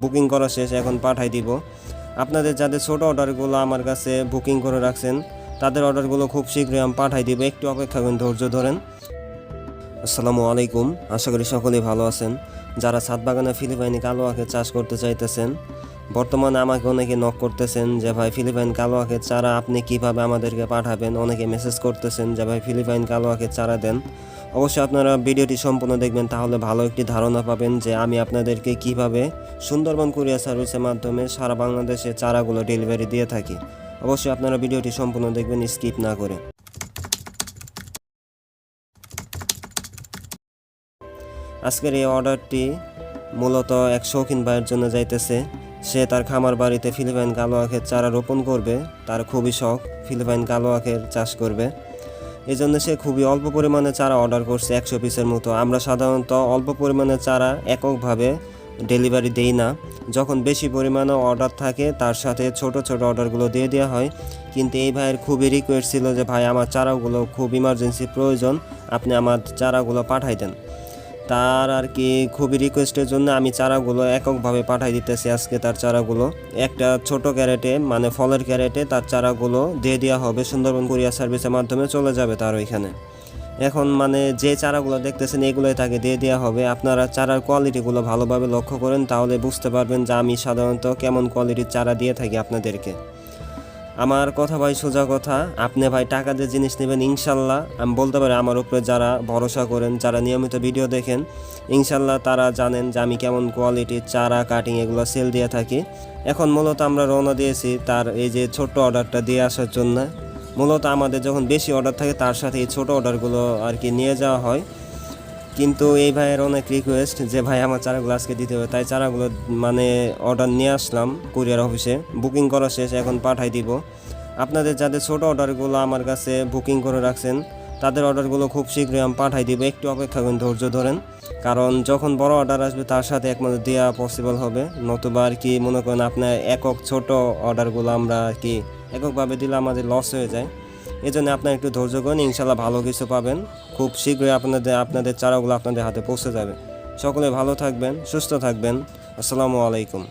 Booking করা শেষ, এখন পাঠাই দিব। আপনাদের যাদের ছোট অর্ডারগুলো আমার কাছে বুকিং করে রাখছেন, তাদের অর্ডারগুলো খুব শীঘ্রই আমি পাঠাই দিব। একটু অপেক্ষা করুন, ধৈর্য ধরেন। আসসালামু আলাইকুম, আশা করি সকলেই ভালো আছেন। যারা ছাদ বাগানে ফিলিপাইনি কালো আখের চাষ করতে চাইতেছেন, বর্তমানে আমাকে অনেকে নক করতেছেন যে, ভাই, ফিলিপাইন কালো আখের চারা আপনি কীভাবে আমাদেরকে পাঠাবেন? অনেকে মেসেজ করতেছেন যে, ভাই, ফিলিপাইন কালো আখের চারা দেন। অবশ্যই আপনারা ভিডিওটি সম্পূর্ণ দেখবেন, তাহলে ভালো একটি ধারণা পাবেন যে আমি আপনাদেরকে কীভাবে সুন্দরবন কুরিয়ার সার্ভিসের মাধ্যমে সারা বাংলাদেশে চারাগুলো ডেলিভারি দিয়ে থাকি। অবশ্যই আপনারা ভিডিওটি সম্পূর্ণ দেখবেন, স্কিপ না করে। আজকের এই অর্ডারটি মূলত এক শৌখিন ভাইয়ের জন্য যাইতেছে। সে তার খামার বাড়িতে ফিলিপাইন কালো আখের চারা রোপণ করবে, তার খুবই শখ ফিলিপাইন কালো আখের চাষ করবে। এই জন্য সে খুবই অল্প পরিমাণে চারা অর্ডার করছে, একশো পিসের মতো। আমরা সাধারণত অল্প পরিমাণে চারা এককভাবে ডেলিভারি দেই না। যখন বেশি পরিমাণে অর্ডার থাকে, তার সাথে ছোট ছোট অর্ডারগুলো দিয়ে দেওয়া হয়। কিন্তু এই ভাইয়ের খুবই রিকোয়েস্ট ছিল যে, ভাই, আমার চারাগুলো খুব ইমার্জেন্সি প্রয়োজন, আপনি আমার চারাগুলো পাঠাই দেন। তার আর কি খুবই রিকোয়েস্টের জন্য আমি চারাগুলো এককভাবে পাঠাই দিতেছি আজকে তার চারাগুলো। একটা ছোট ক্যারেটে মানে ফলের ক্যারেটে তার চারাগুলো দিয়ে দেওয়া হবে সুন্দরবন কুরিয়ার সার্ভিসের মাধ্যমে চলে যাবে তার ওইখানে। এখন মানে যে চারাগুলো দেখতেছেন এগুলোই তাকে দিয়ে দেওয়া হবে। আপনারা চারার কোয়ালিটিগুলো ভালোভাবে লক্ষ্য করেন, তাহলে বুঝতে পারবেন যে আমি সাধারণত কেমন কোয়ালিটির চারা দিয়ে থাকি আপনাদেরকে। আমার কথা ভাই সোজা কথা। আপনি ভাই টাকা দিয়ে জিনিস নেবেন, ইনশাল্লাহ। আমি বলতে পারি, আমার উপরে যারা ভরসা করেন, যারা নিয়মিত ভিডিও দেখেন, ইনশাল্লাহ তারা জানেন যে আমি কেমন কোয়ালিটির চারা কাটিং এগুলো সেল দিয়ে থাকি। এখন মূলত আমরা রওনা দিয়েছি তার এই যে ছোট্ট অর্ডারটা দিয়ে আসার জন্য। মূলত আমাদের যখন বেশি অর্ডার থাকে, তার সাথে এই ছোটো অর্ডারগুলো আর কি নিয়ে যাওয়া হয়। কিন্তু এই ভাইয়ের অনেক রিকোয়েস্ট যে, ভাই, আমার চারাগুলো আজকে দিতে হবে। তাই চারাগুলো মানে অর্ডার নিয়ে আসলাম কুরিয়ার অফিসে বুকিং করা শেষ, এখন পাঠাই দিব। আপনাদের যাদের ছোট অর্ডারগুলো আমার কাছে বুকিং করে রাখছেন, তাদের অর্ডারগুলো খুব শীঘ্রই আমি পাঠাই দিব। একটু অপেক্ষা করুন, ধৈর্য ধরেন। কারণ যখন বড় অর্ডার আসবে, তার সাথে একমাত্র দেওয়া পসিবল হবে। নতুবা আর কি, মনে করেন আপনার একক ছোট অর্ডারগুলো আমরা আর কি, এককভাবে দিলে আমাদের লস হয়ে যায়। আপনারা আপনার একটু ধৈর্য করুন ইনশাল্লাহ ভালো কিছু পাবেন। খুব শীঘ্রই আপনাদের আপনাদের চারাগুলো আপনাদের হাতে পৌঁছে যাবে। সকলে ভালো থাকবেন, সুস্থ থাকবেন। আসসালামু আলাইকুম।